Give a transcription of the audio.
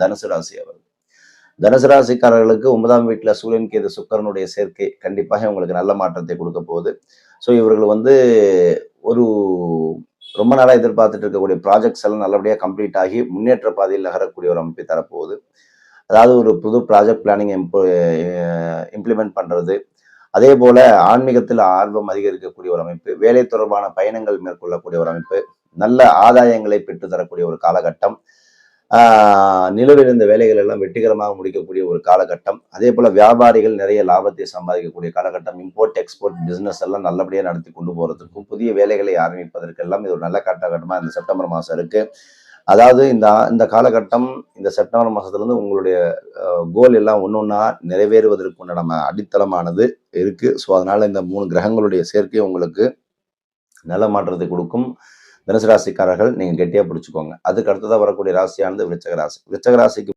தனுசு ராசி அவர் தனுசு ராசிக்காரர்களுக்கு ஒன்பதாம் வீட்டில் சூரியன் கேது சுக்கரனுடைய சேர்க்கை கண்டிப்பாக உங்களுக்கு நல்ல மாற்றத்தை கொடுக்க போகுது. ஸோ இவர்கள் வந்து ஒரு ரொம்ப நாளாக எதிர்பார்த்துட்டு இருக்கக்கூடிய ப்ராஜெக்ட்ஸ் எல்லாம் நல்லபடியாக கம்ப்ளீட் ஆகி முன்னேற்ற பாதையில் நகரக்கூடிய ஒரு அமைப்பை தரப்போகுது. அதாவது ஒரு புது ப்ராஜெக்ட் பிளானிங் இம்ப்ளிமெண்ட் பண்ணுறது அதே போல் ஆன்மீகத்தில் ஆர்வம் அதிகரிக்கக்கூடிய ஒரு அமைப்பு வேலை தொடர்பான பயணங்கள் மேற்கொள்ளக்கூடிய ஒரு அமைப்பு நல்ல ஆதாயங்களை பெற்று தரக்கூடிய ஒரு காலகட்டம் நிலவிலிருந்த இருந்த வேலைகள் எல்லாம் வெற்றிகரமாக முடிக்கக்கூடிய ஒரு காலகட்டம். அதே போல வியாபாரிகள் நிறைய லாபத்தை சம்பாதிக்கக்கூடிய காலகட்டம். இம்போர்ட் எக்ஸ்போர்ட் பிஸ்னஸ் எல்லாம் நல்லபடியாக நடத்தி கொண்டு போகிறதுக்கும் புதிய வேலைகளை ஆரம்பிப்பதற்கெல்லாம் இது ஒரு நல்ல காலகட்டமாக இந்த செப்டம்பர் மாதம் இருக்கு. அதாவது இந்த இந்த காலகட்டம் இந்த செப்டம்பர் மாதத்துலேருந்து உங்களுடைய கோல் எல்லாம் ஒன்று ஒன்றா நிறைவேறுவதற்கு நம்ம அடித்தளமானது இருக்குது ஸோ அதனால் இந்த மூணு கிரகங்களுடைய சேர்க்கை உங்களுக்கு நல்ல மாற்றத்தை கொடுக்கும். தனுசு ராசிக்காரர்கள் நீங்கள் கெட்டியாக பிடிச்சிக்கோங்க. அதுக்கு அடுத்ததாக வரக்கூடிய ராசியானது விருச்சக ராசி. விருச்சக ராசிக்கு